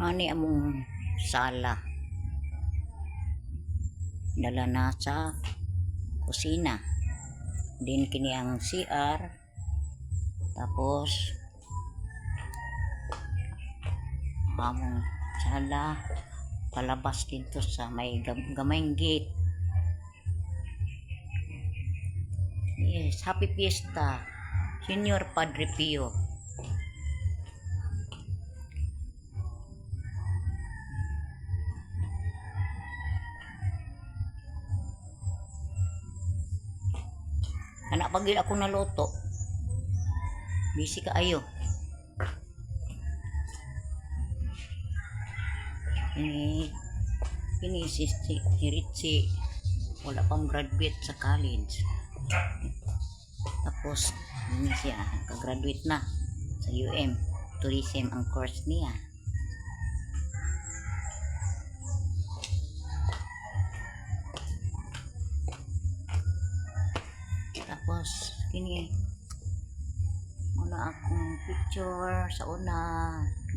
Ani among sala. Dala na sa kusina. Din kini ang CR. Tapos among sala palabas dito sa may gam- gamayng gate. Yes, happy fiesta. Senior Padre Pio. Anak pagil ako naluto. Busy ka ayo. Ini ini si, si, si. Wala pang graduate sa college. Tapos, ini siya, kagraduate na sa UM. Tourism ang course niya. Tapos, kini, muna akong picture sa una,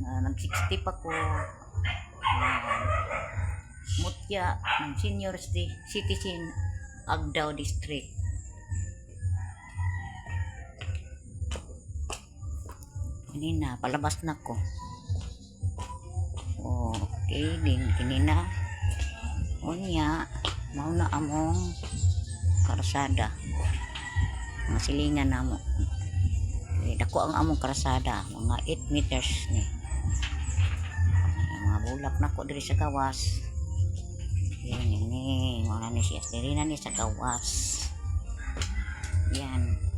na nag-60 pa ko. Mutya ng senior ci- citizen Agdao District. Kanina, palabas na ko. Okay, din kanina. Unya, mauna among karsada. Mga silingan na mo. Eh, dako ang among karsada, mga 8 meters ni. Mga bulak na ko diri sa gawas. Yan, ini, mga ni siya. Diri na ni sa gawas. Yan.